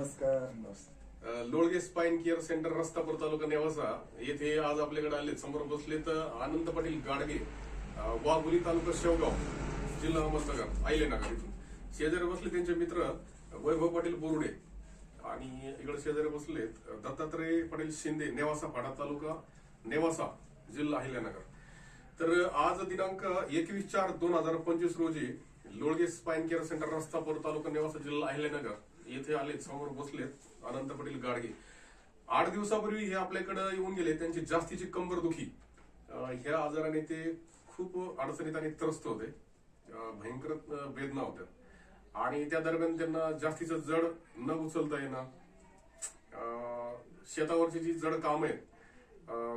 नमस्कार Lolge spine care centre Rastapur taluka Nevasa. येथे आज आपल्याकडे आले समोर बसलेत आनंद पाटील गाडगे वाघोली तालुका शेवगाव जिल्हा अहमदनगर आयलेनगर इथून. शेजारी बसले त्यांचे मित्र वैभव पाटील बोरुडे. आणि इकडे शेजारी बसलेत दत्तात्रय पाटील शिंदे नेवासा फाडा तालुका नेवासा जिल्हा अहिल्यानगर. तर आज दिनांक एकवीस चार दोन हजार पंचवीस रोजी Lolge spine care centre Rastapur taluka Nevasa जिल्हा अहिल्यानगर येथे आले समोर बसलेत अनंत पाटील गाडगे. आठ दिवसापूर्वी हे आपल्याकडे येऊन गेले त्यांची जास्तीची कंबर दुखी ह्या आजाराने ते खूप अडचणीत आणि त्रस्त होते. भयंकर वेदना होत्या. आणि त्या दरम्यान त्यांना जास्तीचं जड न उचलता येणं अं, शेतावरची जी जड काम आहेत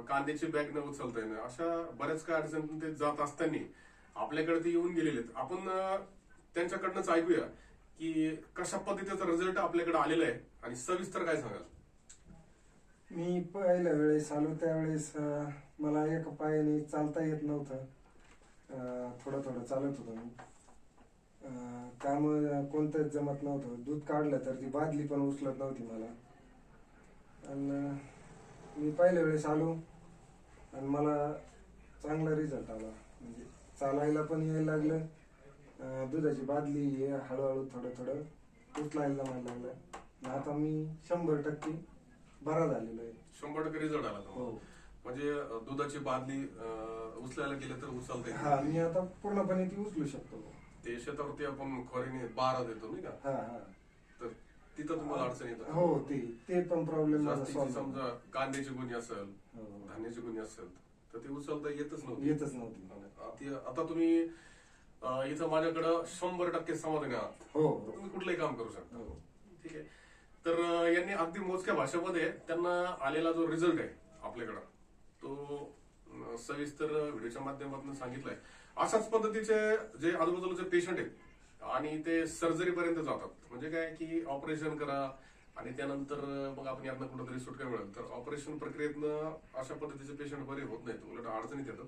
कांद्याची बॅग न उचलता येणं अशा बऱ्याच काय अडचणीतून ते जात असताना आपल्याकडे ते येऊन गेलेले आहेत. आपण त्यांच्याकडनंच ऐकूया. की कशा पद्धतीचा रिझल्ट आपल्याकडे आलेला आहे आणि सविस्तर काय सांगाल? मी पहिल्या वेळेस आलो त्यावेळेस अं, मला एका पायाने चालता येत नव्हतं. अं, थोडं थोडं चालत होतो मी. अं, काम कोणतंच जमत नव्हतं. दूध काढलं तर ती बादली पण उचलत नव्हती मला. आणि मी पहिल्या वेळेस आलो आणि मला चांगला रिझल्ट आला. म्हणजे चालायला पण यायला लागलं. अं, दुधाची बादली हे हळूहळू थोडं थोडं उचलायला जमायला लागलं आणि आता मी शंभर टक्के बरा झालेलो आहे शंभर टक्के रिझल्ट आला तुम्हाला. हो म्हणजे अं, दुधाची बादली अं, उचलायला गेलं तर उचलता. हा मी आता पूर्णपणे ती उचलू शकतो ते शेतावरती आपण खोरीने बारा देतो नाही का हा हा तर तिथं तुम्हाला अडचण येतात हो ते ते पण प्रॉब्लेम माझा जास्तीची सॉल्व्ह समजा कांद्याची गुन्हे असेल हो. धान्याची गुन्हे असेल तर ते उचलता येतच नव्हती येतच नव्हती आता आता तुम्ही इथं माझ्याकडं शंभर टक्के समाधानी आहात हो तुम्ही कुठलंही काम करू शकता. हो. ठीक आहे. तर यांनी अगदी मोजक्या भाषेमध्ये त्यांना आलेला जो रिझल्ट आहे आपल्याकडं तो सविस्तर व्हिडिओच्या माध्यमातून सांगितलाय. अशाच पद्धतीचे जे आजूबाजूचे पेशंट आहेत आणि ते सर्जरी पर्यंत जातात. म्हणजे काय की ऑपरेशन करा आणि त्यानंतर मग आपण यातनं कुठेतरी सुटका मिळेल. तर ऑपरेशन प्रक्रियेतनं अशा पद्धतीचे पेशंट बरे होत नाहीत. उलट अडचणीत येतात.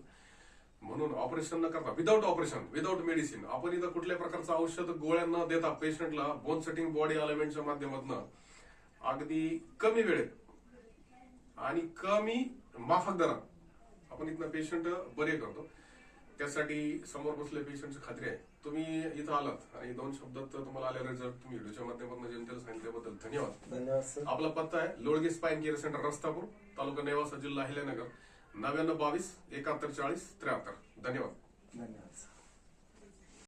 म्हणून ऑपरेशन न करता विदाऊट ऑपरेशन विदाऊट मेडिसिन आपण इथं कुठल्या प्रकारचं औषध गोळ्या न देता पेशंटला बोन सेटिंग बॉडी अलाइनमेंटच्या माध्यमातून अगदी कमी वेळेत आणि कमी माफक दरात आपण इथनं पेशंट बरे करतो. त्यासाठी समोर बसले पेशंटची खात्री आहे. तुम्ही इथं आलात आणि दोन शब्दात तुम्हाला आले रिझल्ट तुम्ही व्हिडिओच्या माध्यमातून जनतेला सांगितल्याबद्दल धन्यवाद. आपला पत्ता आहे Lolge spine care centre Rastapur taluka Nevasa जिल्हा अहिल्यानगर. नव्याण्णव बावीस एकाहत्तर चाळीस त्र्याहत्तर. धन्यवाद. धन्यवाद